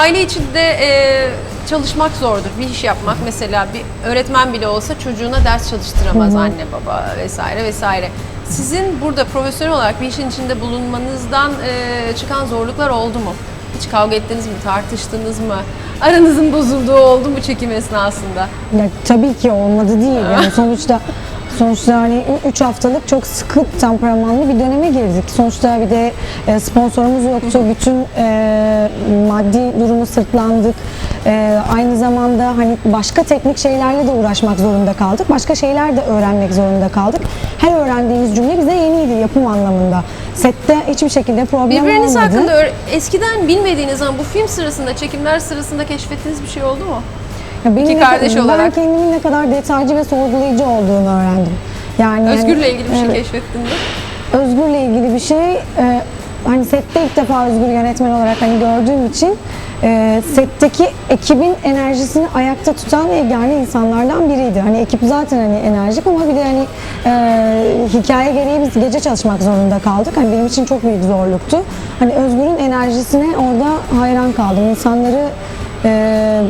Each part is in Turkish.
aile içinde e, çalışmak zordur. Bir iş yapmak mesela bir öğretmen bile olsa çocuğuna ders çalıştıramaz anne baba vesaire vesaire. Sizin burada profesyonel olarak bir işin içinde bulunmanızdan e, çıkan zorluklar oldu mu? Hiç kavga ettiniz mi, tartıştınız mı? Aranızın bozulduğu oldu mu çekim esnasında? Ya, tabii ki olmadı değil. Yani sonuçta sonuçta hani 3 haftalık çok sıkı temperamanlı bir döneme girdik. Sonuçta bir de e, sponsorumuz yoktu. Bütün e, maddi durumu sırtlandık. E, aynı zamanda hani başka teknik şeylerle de uğraşmak zorunda kaldık. Başka şeyler de öğrenmek zorunda kaldık. Her öğrendiğimiz cümle bize yeniydi yapım anlamında. Sette hiçbir şekilde problem Birbiriniz olmadı. hakkında öğre- eskiden bilmediğiniz ama bu film sırasında, çekimler sırasında keşfettiğiniz bir şey oldu mu? Ya benim İki ne- kardeş ben olarak. kendimin ne kadar detaycı ve sorgulayıcı olduğunu öğrendim. Yani Özgür'le ilgili bir şey Evet. keşfettin mi? Özgür'le ilgili bir şey e, hani sette ilk defa Özgür yönetmen olarak hani gördüğüm için e, setteki ekibin enerjisini ayakta tutan yegane insanlardan biriydi. Hani ekip zaten hani enerjik ama bir de hani e, hikaye gereği biz gece çalışmak zorunda kaldık. Hani benim için çok büyük zorluktu. Hani Özgür'ün enerjisine orada hayran kaldım. İnsanları e,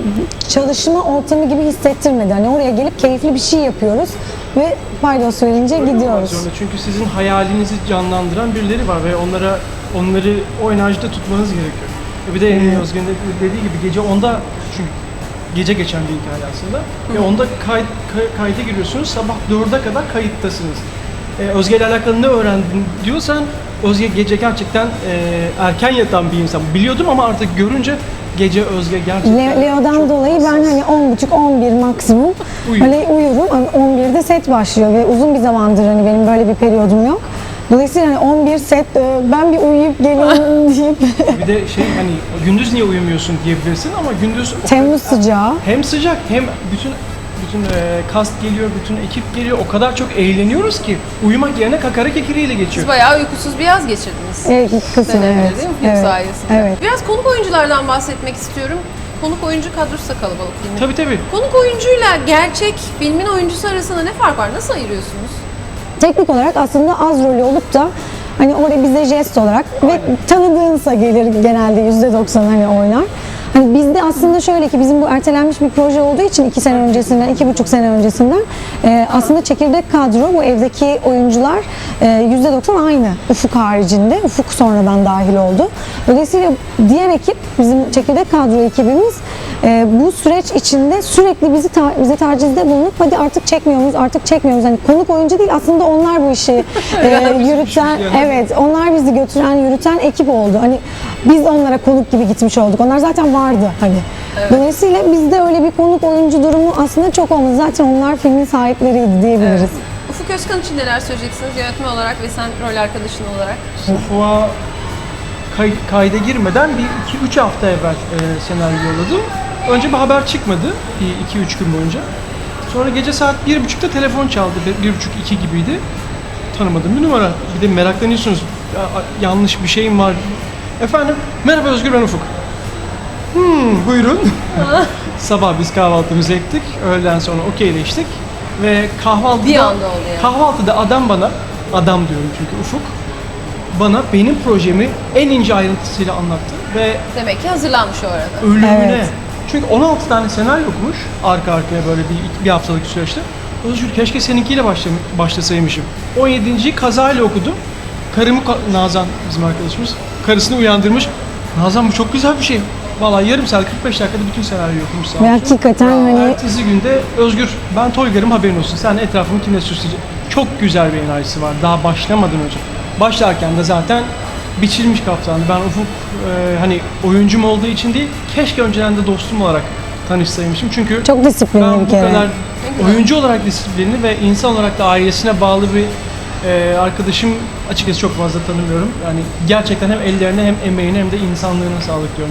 çalışma ortamı gibi hissettirmedi. Hani oraya gelip keyifli bir şey yapıyoruz ve paydos verince gidiyoruz. Çünkü sizin hayalinizi canlandıran birileri var ve onlara onları o enerjide tutmanız gerekiyor. E bir de Emine Özgür'ün de dediği gibi gece onda çünkü gece geçen bir hikaye aslında. Ve onda kay, kay- kayda giriyorsunuz. Sabah 4'e kadar kayıttasınız. E, Özge ile alakalı ne öğrendin diyorsan Özge gece gerçekten e, erken yatan bir insan. Biliyordum ama artık görünce gece Özge gerçekten Le- Leo'dan dolayı ben hani 10.30-11 maksimum Uyur. hani uyurum. Hani 11'de set başlıyor ve uzun bir zamandır hani benim böyle bir periyodum yok. Dolayısıyla hani 11 set e, ben bir uyuyup geleyim deyip Bir de şey hani gündüz niye uyumuyorsun diyebilirsin ama gündüz o Temmuz sıcağı. hem sıcak hem bütün bütün e, kast geliyor, bütün ekip geliyor. O kadar çok eğleniyoruz ki uyumak yerine kakara kekiriyle geçiyor. Siz bayağı uykusuz bir yaz geçirdiniz. E, kısım dönemleri evet. değil mi? Film evet. sayesinde. Evet. Biraz konuk oyunculardan bahsetmek istiyorum. Konuk oyuncu kadrosu da kalabalık filmin. Tabii tabii. Konuk oyuncuyla gerçek filmin oyuncusu arasında ne fark var? Nasıl ayırıyorsunuz? Teknik olarak aslında az rolü olup da hani oraya bize jest olarak ve tanıdığınsa gelir genelde %90 hani oynar. Hani bizde aslında şöyle ki bizim bu ertelenmiş bir proje olduğu için iki sene öncesinden, iki buçuk sene öncesinden e, aslında çekirdek kadro bu evdeki oyuncular e, %90 aynı Ufuk haricinde. Ufuk sonradan dahil oldu. Dolayısıyla diğer ekip bizim çekirdek kadro ekibimiz e, bu süreç içinde sürekli bizi ta- bize tacizde bulunup hadi artık çekmiyor muyuz, artık çekmiyor muyuz? Hani konuk oyuncu değil aslında onlar bu işi e, yürüten, evet onlar bizi götüren, yürüten ekip oldu. Hani biz onlara konuk gibi gitmiş olduk. Onlar zaten vardı hani. Dolayısıyla bizde öyle bir konuk oyuncu durumu aslında çok olmadı. Zaten onlar filmin sahipleriydi diyebiliriz. Ufuk Özkan için neler söyleyeceksiniz yönetmen olarak ve sen rol arkadaşın olarak? Ufuğa kay, kayda girmeden bir 2-3 hafta evvel e, senaryo yolladım. Önce bir haber çıkmadı. Bir 2-3 gün boyunca. Sonra gece saat 1.30'da telefon çaldı. 1.30-2 gibiydi. Tanımadığım bir numara. Bir de meraklanıyorsunuz. Ya, yanlış bir şeyim var. Efendim, merhaba Özgür ben Ufuk. Hmm, buyurun. Sabah biz kahvaltımızı ettik. Öğleden sonra okeyleştik. Ve kahvaltıda... Bir anda oldu yani. Kahvaltıda adam bana, adam diyorum çünkü Ufuk, bana benim projemi en ince ayrıntısıyla anlattı ve Demek ki hazırlanmış o arada. ölümüne. Evet. Çünkü 16 tane senaryo okumuş arka arkaya böyle bir, bir haftalık süreçte. Özgür keşke seninkiyle başla, başlasaymışım. 17. kazayla okudum. Karımı ka- Nazan bizim arkadaşımız karısını uyandırmış. Nazan bu çok güzel bir şey. Vallahi yarım saat 45 dakikada bütün senaryoyu okumuş sağ Ve olsun. hakikaten hani Ertesi günde Özgür ben Toygar'ım haberin olsun. Sen etrafımı kimle süsleyeceksin. Çok güzel bir enerjisi var daha başlamadan önce. Başlarken de zaten biçilmiş kaftandı. Ben Ufuk e, hani oyuncum olduğu için değil, keşke önceden de dostum olarak tanışsaymışım. Çünkü çok disiplinli ben bir bu kere. kadar oyuncu olarak disiplinli ve insan olarak da ailesine bağlı bir e, arkadaşım açıkçası çok fazla tanımıyorum. Yani gerçekten hem ellerine hem emeğine hem de insanlığına sağlık diyorum.